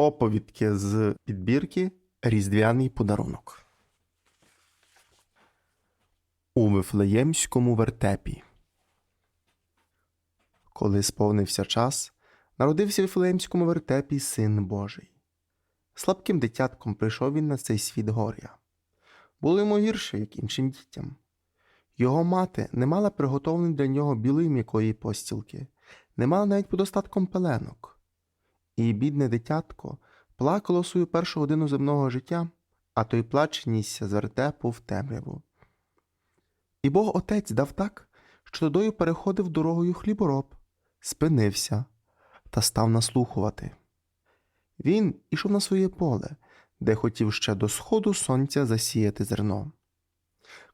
Оповідки з підбірки Різдвяний подарунок. У Вифлеємському вертепі. Коли сповнився час, народився в Вифлеємському вертепі син Божий. Слабким дитятком прийшов він на цей світ горя. Було йому гірше, як іншим дітям. Його мати не мала приготовленої для нього білої м'якої постілки, не мала навіть подостатком пеленок. І бідне дитятко плакало свою першу годину земного життя, а той плач нісся з вертепу в темряву. І Бог Отець дав так, що додою переходив дорогою хлібороб, спинився та став наслухувати. Він ішов на своє поле, де хотів ще до сходу сонця засіяти зерно.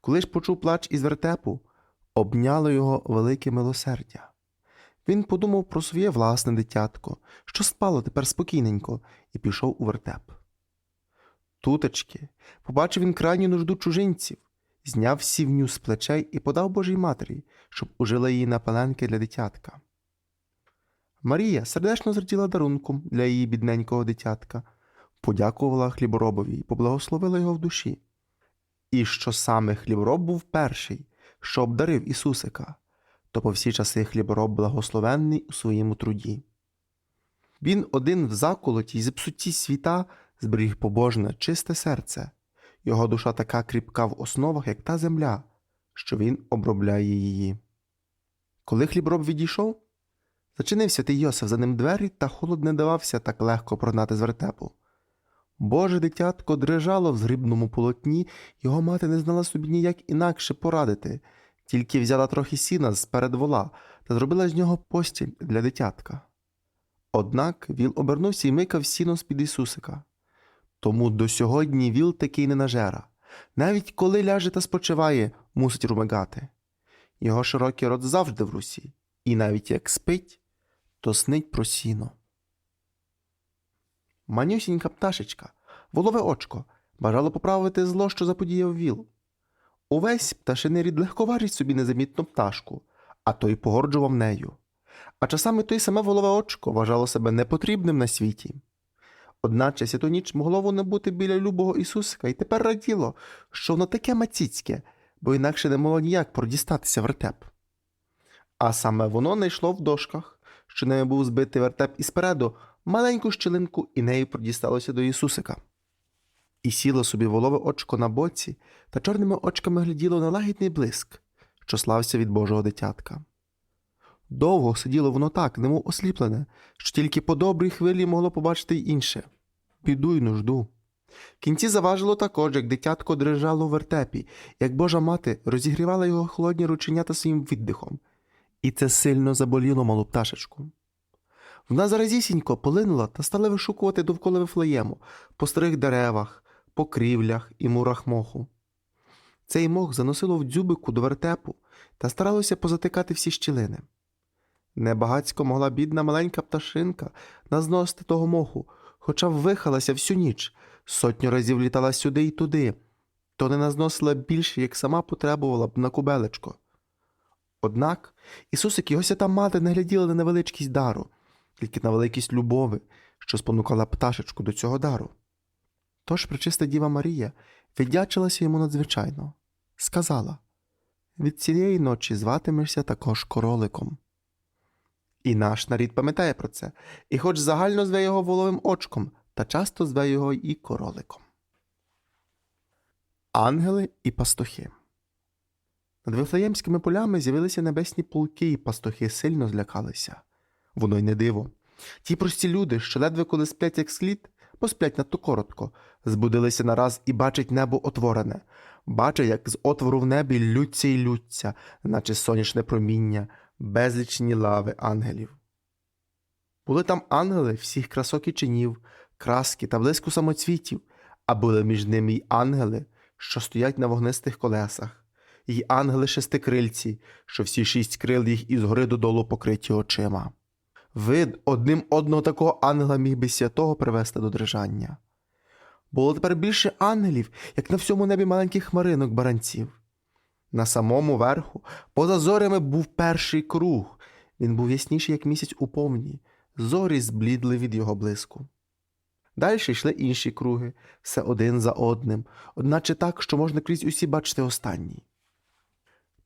Коли ж почув плач із вертепу, обняло його велике милосердя. Він подумав про своє власне дитятко, що спало тепер спокійненько, і пішов у вертеп. Тутечки побачив він крайню нужду чужинців, зняв сівню з плечей і подав Божій матері, щоб ужила її на пеленки для дитятка. Марія сердечно зраділа дарунком для її бідненького дитятка, подякувала хліборобові і поблагословила його в душі. І що саме хлібороб був перший, що обдарив Ісусика, то по всі часи хлібороб благословенний у своєму труді. Він один в заколоті й зіпсуті світа зберіг побожне, чисте серце, його душа така кріпка в основах, як та земля, що він обробляє її. Коли хлібороб відійшов, зачинив святий Йосиф за ним двері, та холод не давався так легко прогнати з вертепу. Боже дитятко дрижало в згрібному полотні, його мати не знала собі ніяк інакше порадити, тільки взяла трохи сіна з перед вола та зробила з нього постіль для дитятка. Однак віл обернувся і микав сіно з-під Ісусика. Тому до сьогодні віл такий ненажера. Навіть коли ляже та спочиває, мусить румигати. Його широкий рот завжди в русі, і навіть як спить, то снить про сіно. Манюсінька пташечка, волове очко, бажало поправити зло, що заподіяв віл. Увесь пташиний рід легко важить собі незамітну пташку, а той погорджував нею. А часами той саме волове очко вважало себе непотрібним на світі. Одначе святу ніч могло воно бути біля любого Ісусика і тепер раділо, що воно таке маціцьке, бо інакше не могло ніяк продістатися вертеп. А саме воно не йшло в дошках, що нею був збитий вертеп і спереду маленьку щілинку і нею продісталося до Ісусика. І сіло собі волове очко на боці та чорними очками гляділо на лагідний блиск, що слався від Божого дитятка. Довго сиділо воно так, немов осліплене, що тільки по добрій хвилі могло побачити й інше біду й нужду. В кінці заважило також, як дитятко дрижало в вертепі, як Божа мати розігрівала його холодні рученята своїм віддихом, і це сильно заболіло малу пташечку. Вона заразісінько полинула та стала вишукувати довкола Вифлеєму, по старих деревах, по крівлях і мурах моху. Цей мох заносило в дзюбику до вертепу та старалося позатикати всі щілини. Небагацько могла бідна маленька пташинка назносити того моху, хоча вихалася всю ніч, сотню разів літала сюди й туди, то не назносила більше, як сама потребувала б на кубелечко. Однак Ісусик і його свята мати не гляділи на невеличкість дару, тільки на великість любови, що спонукала пташечку до цього дару. Тож пречиста Діва Марія віддячилася йому надзвичайно, сказала від цієї ночі зватимешся також короликом. І наш нарід пам'ятає про це, і хоч загально зве його воловим очком, та часто зве його і короликом. Ангели і пастухи Над Вифлеємськими полями з'явилися небесні полки, і пастухи сильно злякалися. Воно й не диво. Ті прості люди, що ледве коли сплять як слід, бо сплять надто коротко, збудилися нараз і бачать небо отворене, бачать, як з отвору в небі лються й лються, наче сонячне проміння, безлічні лави ангелів. Були там ангели всіх красок і чинів, краски та блиску самоцвітів, а були між ними й ангели, що стоять на вогнистих колесах, й ангели шестикрильці, що всі шість крил їх із гори додолу покриті очима. Вид одним одного такого ангела міг би святого привести до дрижання. Було тепер більше ангелів, як на всьому небі маленьких хмаринок баранців. На самому верху, поза зорями, був перший круг. Він був ясніший, як місяць у повні, зорі зблідли від його блиску. Далі йшли інші круги, все один за одним, одначе так, що можна крізь усі бачити останній.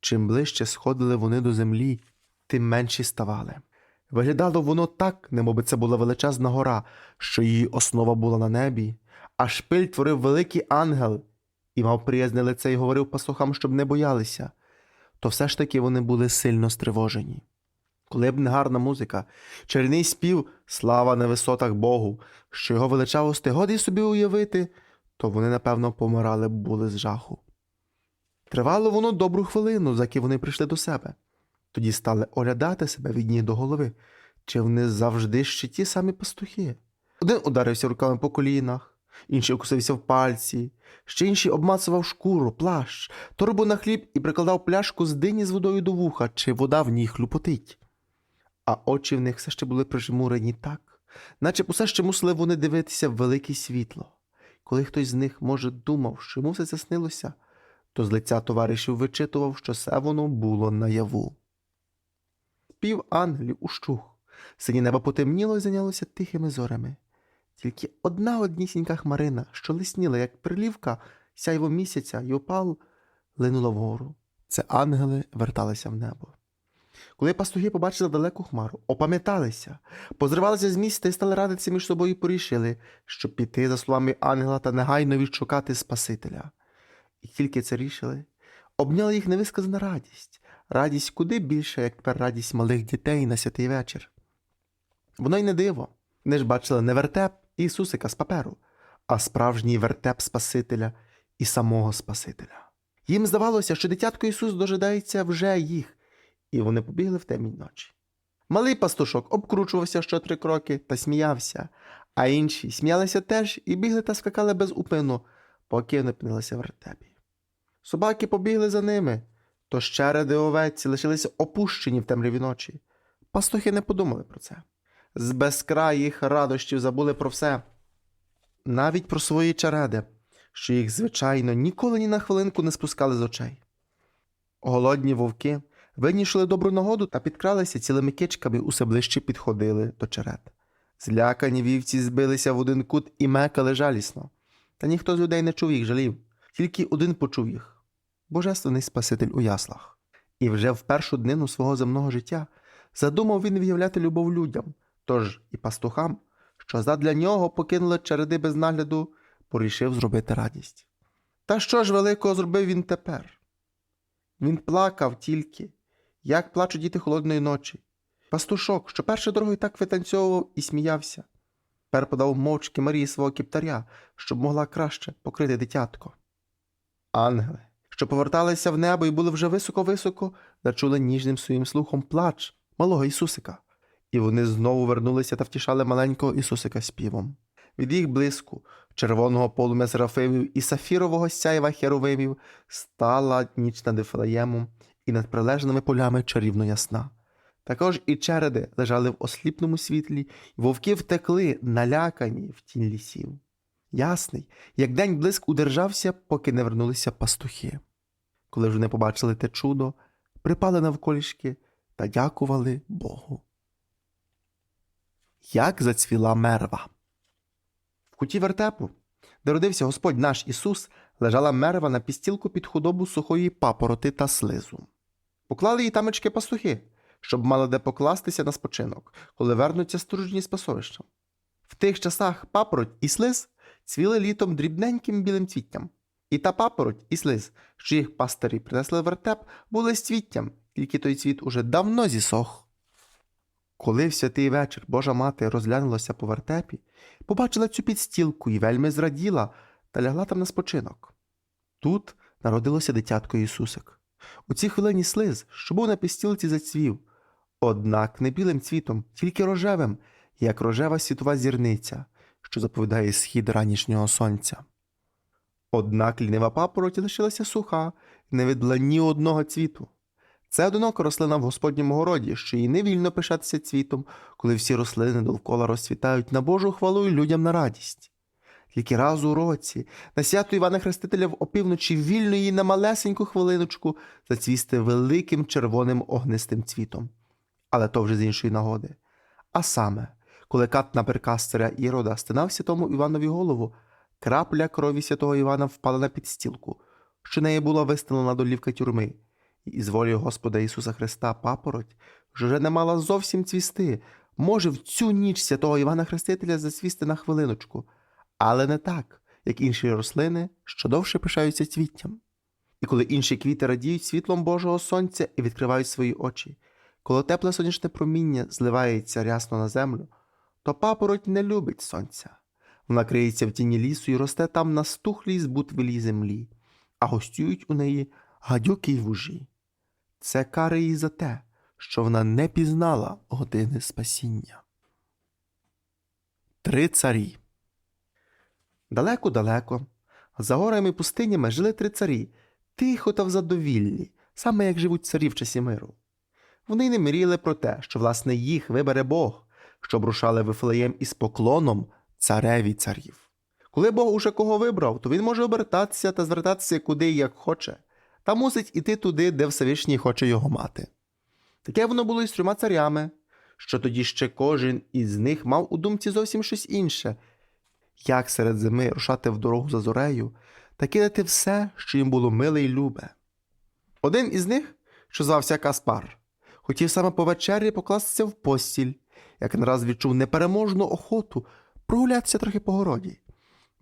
Чим ближче сходили вони до землі, тим менші ставали. Виглядало воно так, немоби це була величезна гора, що її основа була на небі, а шпиль творив великий ангел і мав приязне лице і говорив пастухам, щоб не боялися, то все ж таки вони були сильно стривожені. Коли б не гарна музика, чарівний спів, слава на висотах Богу, що його величавости годі собі уявити, то вони, напевно, помирали б були з жаху. Тривало воно добру хвилину, заки вони прийшли до себе. Тоді стали оглядати себе від ніг до голови, чи вони завжди ще ті самі пастухи. Один ударився руками по колінах, інший укусився в пальці, ще інший обмацував шкуру, плащ, торбу на хліб і прикладав пляшку з дині з водою до вуха, чи вода в ній хлюпотить. А очі в них все ще були прижмурені так, наче б усе ще мусили вони дивитися в велике світло. Коли хтось з них, може, думав, що йому все це то з лиця товаришів вичитував, що все воно було наяву. Пів ангелів ущух, сині небо потемніло і зайнялося тихими зорями. Тільки одна однісінька хмарина, що лисніла, як прилівка сяйво місяця й опал, линула вгору. Це ангели верталися в небо. Коли пастухи побачили далеку хмару, опам'яталися, позривалися з місця і стали радитися між собою порішили, щоб піти за словами ангела та негайно відшукати Спасителя. І тільки це рішили, обняла їх невисказана радість, радість куди більше, як тепер радість малих дітей на святий вечір. Воно й не диво. Вони ж бачили не вертеп Ісусика з паперу, а справжній вертеп Спасителя і самого Спасителя. Їм здавалося, що дитятко Ісус дожидається вже їх, і вони побігли в темінь ночі. Малий пастушок обкручувався що три кроки та сміявся, а інші сміялися теж і бігли та скакали без упину, поки вони опинилися в вертепі. Собаки побігли за ними, то щереди овець лишилися опущені в темряві ночі. Пастухи не подумали про це. З безкраїх радощів забули про все, навіть про свої череди, що їх, звичайно, ніколи ні на хвилинку не спускали з очей. Голодні вовки винішили добру нагоду та підкралися цілими кичками, усе ближче підходили до черед. Злякані вівці збилися в один кут і мекали жалісно. Та ніхто з людей не чув їх жалів, тільки один почув їх божественний Спаситель у яслах. І вже в першу днину свого земного життя задумав він виявляти любов людям, тож і пастухам, що задля нього покинули череди без нагляду, порішив зробити радість. Та що ж великого зробив він тепер? Він плакав тільки, як плачуть діти холодної ночі. Пастушок, що першою дорогою так витанцьовував і сміявся, тепер подав мовчки Марії свого кіптаря, щоб могла краще покрити дитятко. Ангели, що поверталися в небо і були вже високо-високо, зачули ніжним своїм слухом плач малого Ісусика, і вони знову вернулися та втішали маленького Ісусика співом. Від їх блиску, червоного полум'я серафимів і сафірового сяєва херовимів стала ніч над Ефлеємом і над прилежними полями чарівно ясна. Також і череди лежали в осліпному світлі, і вовки втекли, налякані в тінь лісів. Ясний, як день блиск удержався, поки не вернулися пастухи. Коли ж вони побачили те чудо, припали навколішки та дякували Богу. Як зацвіла мерва. В куті вертепу, де родився Господь наш Ісус, лежала мерва на пістілку під худобу сухої папороти та слизу. Поклали її тамечки пастухи, щоб мали де покластися на спочинок, коли вернуться стружні з пасовищем. В тих часах папороть і слиз цвіли літом дрібненьким білим цвіттям. І та папороть і слиз, що їх пастирі принесли в вертеп, були з цвіттям, тільки той цвіт уже давно зісох. Коли в святий вечір Божа мати розглянулася по вертепі, побачила цю підстілку і вельми зраділа та лягла там на спочинок. Тут народилося дитятко Ісусик. У цій хвилині слиз, що був на підстілці, зацвів, однак не білим цвітом, тільки рожевим, як рожева світова зірниця, що заповідає схід ранішнього сонця. Однак лінива папороть лишилася суха не віддала ні одного цвіту. Це одинока рослина в Господньому городі, що їй не вільно пишатися цвітом, коли всі рослини довкола розцвітають на Божу хвалу і людям на радість. Тільки раз у році, на свято Івана Хрестителя в опівночі вільно їй на малесеньку хвилиночку зацвісти великим червоним огнистим цвітом. Але то вже з іншої нагоди. А саме, Коли кат на перказ царя Ірода стинав святому Іванові голову, крапля крові святого Івана впала на підстілку, що нею була виставлена долівка тюрми, і із волі Господа Ісуса Христа папороть, що вже не мала зовсім цвісти, може в цю ніч святого Івана Хрестителя засвісти на хвилиночку, але не так, як інші рослини, що довше пишаються цвіттям. І коли інші квіти радіють світлом Божого сонця і відкривають свої очі, коли тепле сонячне проміння зливається рясно на землю, то папороть не любить сонця. Вона криється в тіні лісу і росте там на стухлій збутвілій землі, а гостюють у неї гадюки й вужі. Це кари її за те, що вона не пізнала години спасіння. Три царі. Далеко-далеко, за горами пустинями жили три царі, тихо та в задовіллі, саме як живуть царі в часі миру. Вони не мріяли про те, що власне їх вибере Бог, щоб рушали Вифлеєм із поклоном цареві царів. Коли Бог уже кого вибрав, то він може обертатися та звертатися куди як хоче, та мусить іти туди, де Всевишній хоче його мати. Таке воно було і з трьома царями, що тоді ще кожен із них мав у думці зовсім щось інше, як серед зими рушати в дорогу за зорею та кидати все, що їм було миле й любе. Один із них, що звався Каспар, хотів саме по вечері покластися в постіль, як нараз відчув непереможну охоту прогулятися трохи по городі.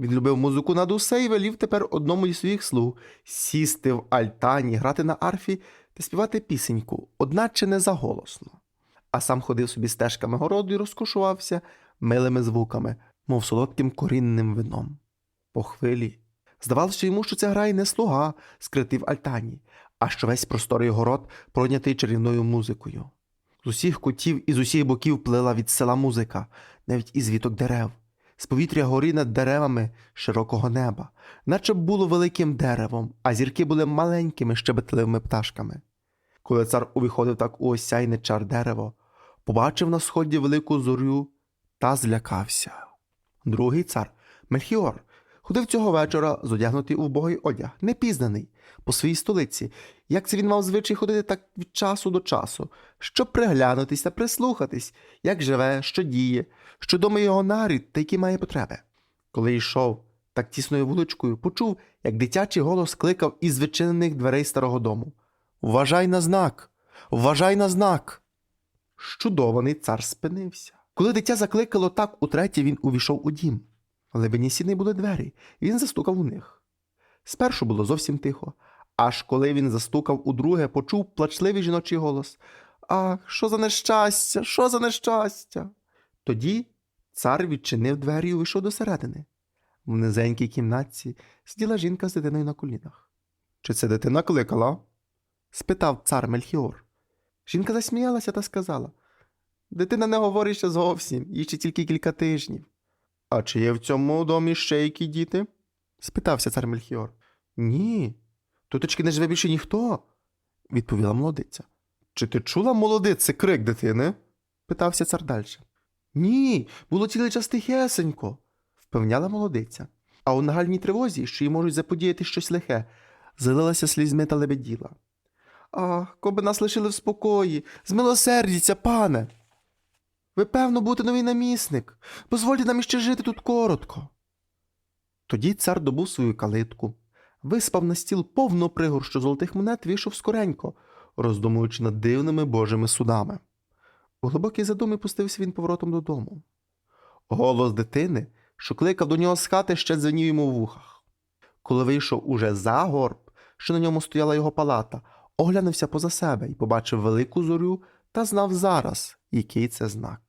Він любив музику над усе і велів тепер одному із своїх слуг сісти в альтані, грати на арфі та співати пісеньку, одначе не заголосно. А сам ходив собі стежками городу і розкошувався милими звуками, мов солодким корінним вином. По хвилі здавалося йому, що це грає не слуга, скритий в альтані, а що весь просторий город пройнятий чарівною музикою. З усіх кутів і з усіх боків плила від села музика, навіть із віток дерев, з повітря горі над деревами широкого неба, наче було великим деревом, а зірки були маленькими щебетливими пташками. Коли цар увіходив так у осяйне чар дерево, побачив на сході велику зорю та злякався. Другий цар Мельхіор ходив цього вечора, зодягнутий у вбогий одяг, непізнаний, по своїй столиці, як це він мав звичай ходити так від часу до часу, щоб приглянутись та прислухатись, як живе, що діє, що думає його нарід та які має потреби. Коли йшов так тісною вуличкою, почув, як дитячий голос кликав із відчинених дверей старого дому. Вважай на знак! Вважай на знак! Щудований цар спинився. Коли дитя закликало так утретє, він увійшов у дім. В сіни були двері, він застукав у них. Спершу було зовсім тихо, аж коли він застукав удруге, почув плачливий жіночий голос Ах, що за нещастя, що за нещастя. Тоді цар відчинив двері і увійшов до середини. В низенькій кімнатці сиділа жінка з дитиною на колінах. Чи це дитина кликала? спитав цар Мельхіор. Жінка засміялася та сказала Дитина не говорить ще зовсім, їй ще тільки кілька тижнів. А чи є в цьому домі ще які діти? спитався цар Мельхіор. Ні, туточки не живе більше ніхто, відповіла молодиця. Чи ти чула, молодице, крик дитини? питався цар далі. Ні, було цілий час тихесенько, впевняла молодиця. А у нагальній тривозі, що їй можуть заподіяти щось лихе, залилася слізьми та лебеділа. Ах, коби нас лишили в спокої, змилосердіться, пане. Ви, певно, будете новий намісник. Дозвольте нам іще жити тут коротко. Тоді цар добув свою калитку, виспав на стіл повну пригорщу золотих монет, вийшов скоренько, роздумуючи над дивними божими судами. У глибокій задумі пустився він поворотом додому. Голос дитини, що кликав до нього з хати, ще дзвенів йому в вухах. Коли вийшов уже за горб, що на ньому стояла його палата, оглянувся поза себе і побачив велику зорю та знав зараз, який це знак.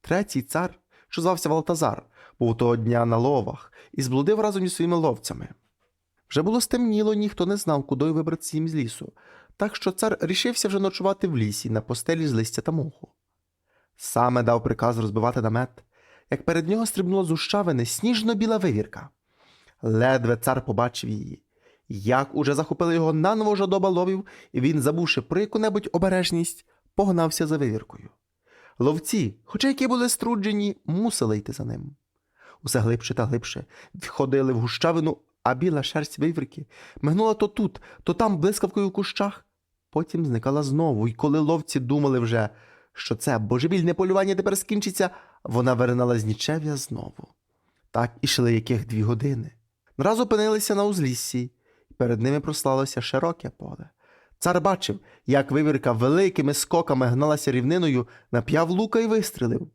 Третій цар, що звався Валтазар, був того дня на ловах і зблудив разом із своїми ловцями. Вже було стемніло, ніхто не знав, куди вибратися їм з лісу, так що цар рішився вже ночувати в лісі на постелі з листя та моху. Саме дав приказ розбивати намет, як перед нього стрибнула з ущавини сніжно-біла вивірка. Ледве цар побачив її. Як уже захопили його наново жадоба ловів, і він, забувши про яку-небудь обережність, погнався за вивіркою. Ловці, хоча які були струджені, мусили йти за ним. Усе глибше та глибше входили в гущавину, а біла шерсть вивірки мигнула то тут, то там блискавкою в кущах, потім зникала знову, і коли ловці думали вже, що це божевільне полювання тепер скінчиться, вона виринала з нічев'я знову. Так ішли яких дві години. Нараз опинилися на узліссі, і перед ними прослалося широке поле. Цар бачив, як вивірка великими скоками гналася рівниною, нап'яв лука і вистрілив.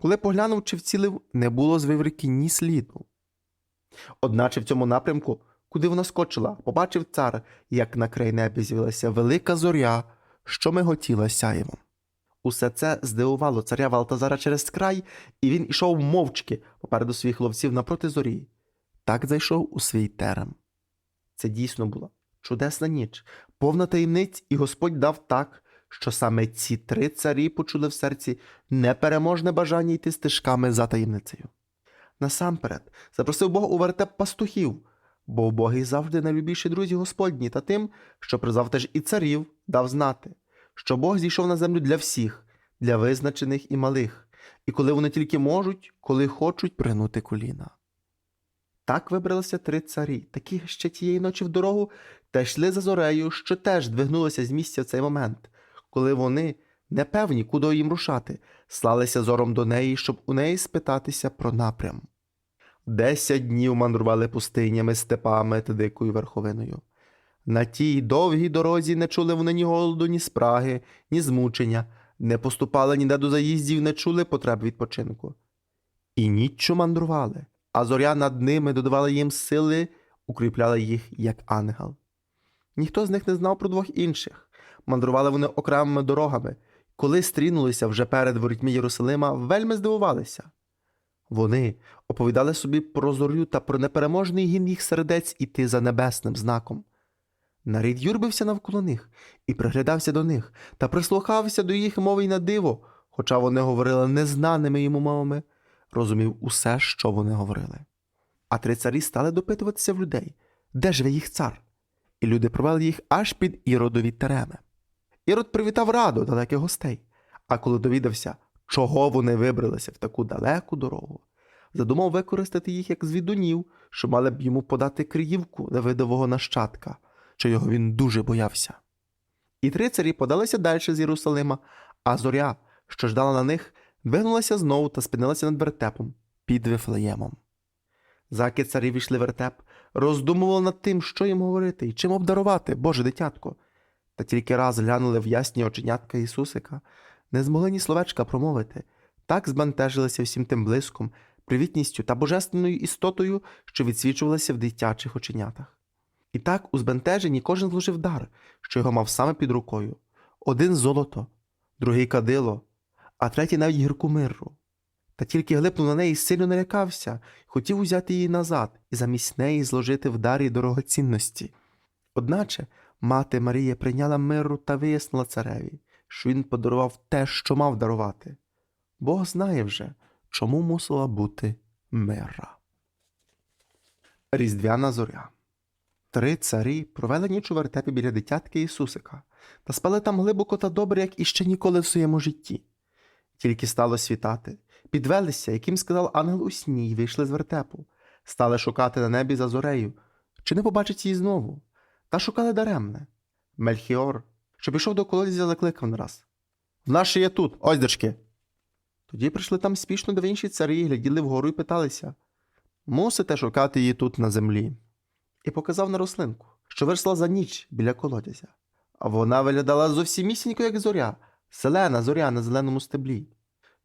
Коли поглянув чи вцілив, не було з вивірки ні сліду. Одначе в цьому напрямку, куди вона скочила, побачив цар, як на край небі з'явилася велика зоря, що миготіла сяєвом. Усе це здивувало царя Валтазара через край, і він ішов мовчки попереду своїх ловців напроти зорі. Так зайшов у свій терем. Це дійсно була чудесна ніч, повна таємниць, і Господь дав так, що саме ці три царі почули в серці непереможне бажання йти стежками за таємницею. Насамперед запросив Бог у вертеп пастухів, бо боги завжди найлюбіші друзі Господні, та тим, що призвав теж і царів, дав знати, що Бог зійшов на землю для всіх, для визначених і малих, і коли вони тільки можуть, коли хочуть пригнути коліна. Так вибралися три царі, такі ще тієї ночі в дорогу, та йшли за зорею, що теж двигнулося з місця в цей момент, коли вони, непевні, куди їм рушати, слалися зором до неї, щоб у неї спитатися про напрям. Десять днів мандрували пустинями, степами та дикою верховиною. На тій довгій дорозі не чули вони ні голоду, ні спраги, ні змучення, не поступали ніде до заїздів, не чули потреб відпочинку. І ніччю мандрували, а зоря над ними додавала їм сили, укріпляла їх, як ангел. Ніхто з них не знав про двох інших. Мандрували вони окремими дорогами. Коли стрінулися вже перед ворітьми Єрусалима, вельми здивувалися. Вони оповідали собі про зорю та про непереможний гін їх сердець іти за небесним знаком. Нарід юрбився навколо них і приглядався до них та прислухався до їх мови й на диво, хоча вони говорили незнаними йому мовами, розумів усе, що вони говорили. А три царі стали допитуватися в людей, де живе їх цар, і люди провели їх аж під іродові тереми. Ірод привітав раду далеких гостей, а коли довідався, чого вони вибралися в таку далеку дорогу, задумав використати їх як звідунів, що мали б йому подати криївку невидового нащадка, що його він дуже боявся. І три царі подалися далі з Єрусалима, а зоря, що ждала на них, двигнулася знову та спинилася над вертепом під Вифлеємом. Заки царі війшли вертеп, роздумували над тим, що їм говорити і чим обдарувати, Боже дитятко. Та тільки раз глянули в ясні оченятка Ісусика, не змогли ні словечка промовити, так збентежилися всім тим блиском, привітністю та божественною істотою, що відсвічувалася в дитячих оченятах. І так у збентеженні кожен зложив дар, що його мав саме під рукою один золото, другий кадило, а третій навіть гірку мирру. Та тільки глипнув на неї сильно налякався, хотів узяти її назад і замість неї зложити в дарі дорогоцінності. Одначе мати Марія прийняла миру та вияснила цареві, що він подарував те, що мав дарувати. Бог знає вже, чому мусила бути мира. Різдвяна зоря. Три царі провели ніч у вертепі біля дитятки Ісусика та спали там глибоко та добре, як іще ніколи в своєму житті. Тільки стало світати, підвелися, яким сказав ангел у сні, й вийшли з вертепу, стали шукати на небі за зорею, чи не побачить її знову, та шукали даремне. Мельхіор, що пішов до колодязя, закликав нараз. Нас є тут, ось дочки. Тоді прийшли там спішно до інші царі, гляділи вгору і питалися мусите шукати її тут на землі. І показав на рослинку, що виросла за ніч біля колодязя. А вона виглядала зовсім місінько, як зоря, зелена зоря на зеленому стеблі.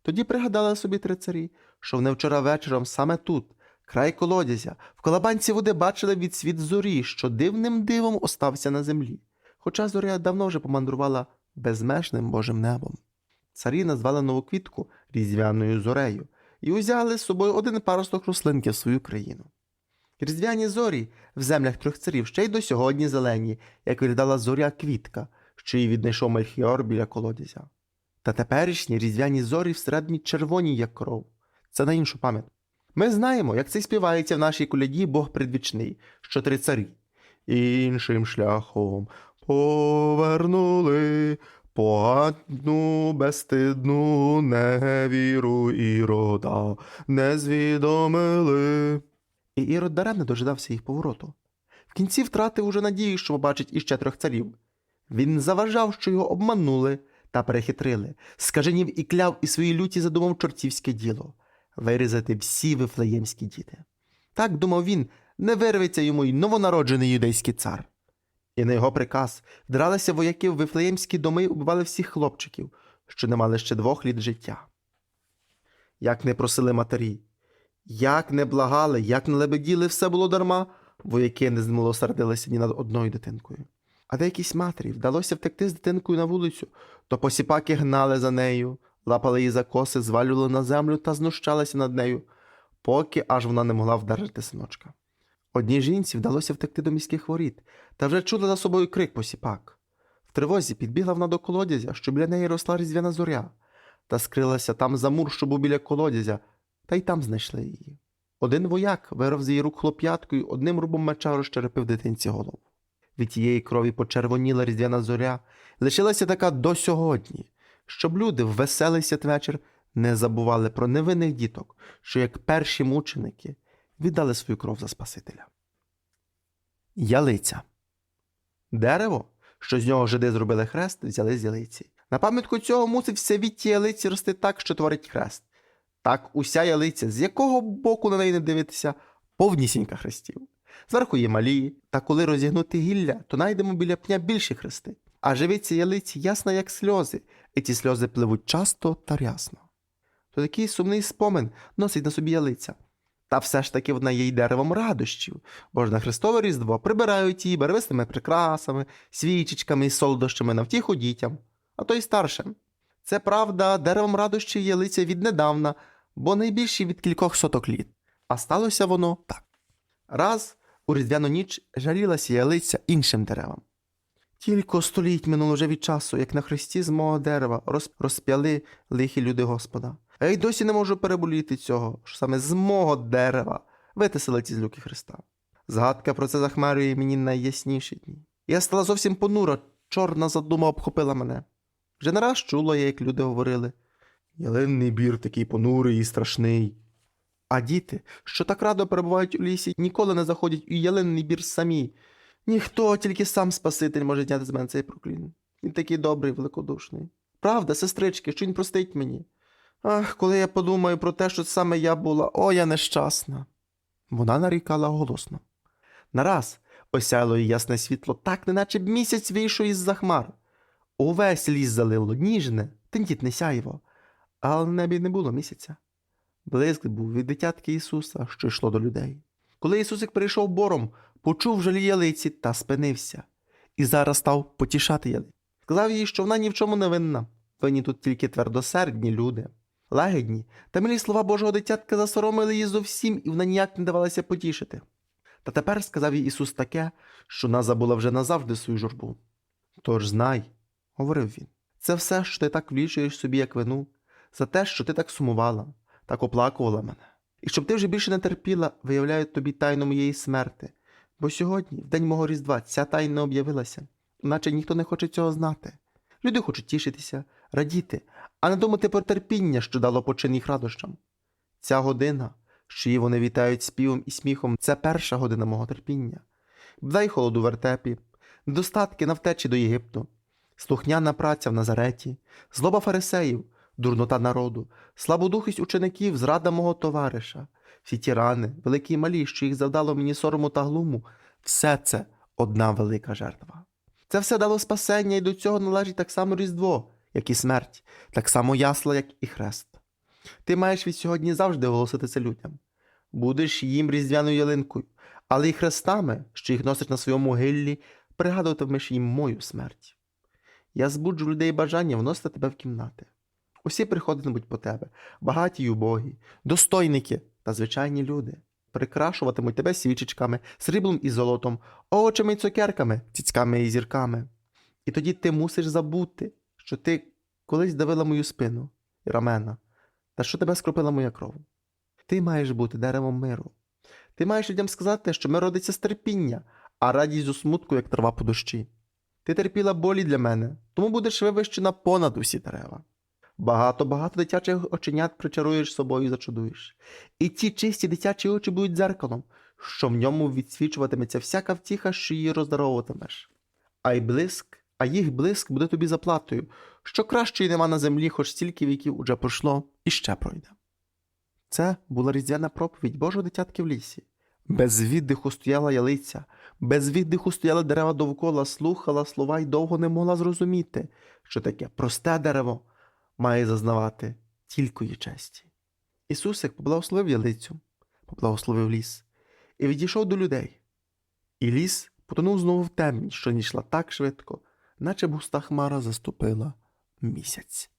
Тоді пригадали собі три царі, що вони вчора вечором саме тут, край колодязя, в колабанці води бачили від світ зорі, що дивним дивом остався на землі, хоча зоря давно вже помандрувала безмежним Божим небом. Царі назвали нову квітку різдвяною зорею і узяли з собою один паросток рослинки в свою країну. Різдвяні зорі в землях трьох царів ще й до сьогодні зелені, як виглядала зоря квітка, що її віднайшов Мельхіор біля колодязя. Та теперішні різдвяні зорі всередині червоні, як кров. Це на іншу пам'ять. Ми знаємо, як це співається в нашій коляді Бог предвічний, що три царі. Іншим шляхом повернули погану безстидну невіру ірода, не звідомили. І Ірод даремно дожидався їх повороту. В кінці втратив уже надію, що побачить іще трьох царів. Він заважав, що його обманули, та перехитрили, скаженів і кляв і свої люті задумав чортівське діло вирізати всі вифлеємські діти. Так думав він, не вирветься йому й новонароджений юдейський цар. І на його приказ вдралися вояки в вифлеємські доми і убивали всіх хлопчиків, що не мали ще двох літ життя. Як не просили матері, як не благали, як не лебеділи, все було дарма, вояки не змилосердилися ні над одною дитинкою. А деякійсь матері вдалося втекти з дитинкою на вулицю, то посіпаки гнали за нею, лапали її за коси, звалювали на землю та знущалися над нею, поки аж вона не могла вдарити синочка. Одній жінці вдалося втекти до міських воріт, та вже чула за собою крик посіпак. В тривозі підбігла вона до колодязя, що біля неї росла різдвяна зоря, та скрилася там за мур, що був біля колодязя, та й там знайшли її. Один вояк вирвав з її рук хлоп'яткою, одним рубом меча розчерепив дитинці голову. Від тієї крові почервоніла різдвяна зоря, лишилася така до сьогодні, щоб люди в веселий святвечір не забували про невинних діток, що як перші мученики віддали свою кров за Спасителя. Ялиця. Дерево, що з нього жиди зробили хрест, взяли з ялиці. На пам'ятку цього мусить все вітті ялиці рости так, що творить хрест. Так уся ялиця, з якого боку на неї не дивитися, повнісінька хрестів. Зверху є малі, та коли розігнути гілля, то найдемо біля пня більші хрести. А живиця ялиці ясна, як сльози, і ці сльози пливуть часто та рясно. То такий сумний спомин носить на собі ялиця. Та все ж таки вона є й деревом радощів, бо ж на Христове Різдво прибирають її барвистими прикрасами, свічечками і солодощами на втіху дітям, а то й старшим. Це правда, деревом радощів є лиця віднедавна, бо найбільші від кількох соток літ. А сталося воно так. Раз у різдвяну ніч жалілася ялиця іншим деревам. Тільки століть минуло вже від часу, як на хресті з мого дерева розп'яли лихі люди Господа. А я й досі не можу переболіти цього, що саме з мого дерева витисили ці злюки Христа. Згадка про це захмарює мені найясніші дні. Я стала зовсім понура, чорна задума обхопила мене. Вже не раз чула я, як люди говорили. Ялинний бір такий понурий і страшний. А діти, що так радо перебувають у лісі, ніколи не заходять у ялинний бір самі. Ніхто, тільки сам Спаситель може зняти з мене цей проклін. Він такий добрий, великодушний. Правда, сестрички, що він простить мені. Ах, коли я подумаю про те, що саме я була, о, я нещасна. Вона нарікала голосно. Нараз осяяло їй ясне світло, так неначе б місяць вийшов із за хмар. Увесь ліс залило, ніжне, тендітне сяйво, але на небі не було місяця. Блиск був від дитятки Ісуса, що йшло до людей. Коли Ісусик прийшов бором, почув жалі ялиці та спинився, і зараз став потішати ялиці. Сказав їй, що вона ні в чому не винна. Винні тут тільки твердосердні люди. Лагідні та милі слова Божого дитятка засоромили її зовсім, і вона ніяк не давалася потішити. Та тепер сказав їй Ісус таке, що вона забула вже назавжди свою журбу. Тож знай, говорив він, це все, що ти так влічуєш собі, як вину, за те, що ти так сумувала, так оплакувала мене. І щоб ти вже більше не терпіла, виявляю тобі тайну моєї смерти. Бо сьогодні, в день мого Різдва, ця тайна об'явилася, наче ніхто не хоче цього знати. Люди хочуть тішитися, радіти, а не думати про терпіння, що дало почин їх радощам. Ця година, що її вони вітають співом і сміхом, це перша година мого терпіння. Вдай холоду в вертепі, недостатки на втечі до Єгипту, слухняна праця в Назареті, злоба фарисеїв, дурнота народу, слабодухість учеників, зрада мого товариша, всі ті рани, великі і малі, що їх завдало мені сорому та глуму, все це одна велика жертва. Це все дало спасення, і до цього належить так само Різдво, як і смерть, так само ясла, як і хрест. Ти маєш від сьогодні завжди оголосити це людям. Будеш їм різдвяною ялинкою, але й хрестами, що їх носиш на своєму гиллі, пригадуватимеш їм мою смерть. Я збуджу людей бажання вносити тебе в кімнати. Усі приходитимуть по тебе, багаті й убогі, достойники та звичайні люди. Прикрашуватимуть тебе свічечками, сріблом і золотом, овочами й цукерками, цицьками і зірками. І тоді ти мусиш забути, що ти колись давила мою спину і рамена, та що тебе скропила моя кров. Ти маєш бути деревом миру. Ти маєш людям сказати, що мир родиться з терпіння, а радість у смутку, як трава по дощі. Ти терпіла болі для мене, тому будеш вивищена понад усі дерева. Багато-багато дитячих оченят причаруєш собою і зачудуєш. І ці чисті дитячі очі будуть дзеркалом, що в ньому відсвічуватиметься всяка втіха, що її роздаровуватимеш. А й блиск, а їх блиск буде тобі заплатою, що кращої нема на землі, хоч стільки віків уже пройшло і ще пройде. Це була різдвяна проповідь Божого дитятки в лісі. Без віддиху стояла ялиця, без віддиху стояли дерева довкола, слухала слова й довго не могла зрозуміти, що таке просте дерево має зазнавати тілької честі. Ісусик поблагословив ялицю, поблагословив ліс і відійшов до людей. І ліс потонув знову в темні, що не йшла так швидко, наче густа хмара заступила місяць.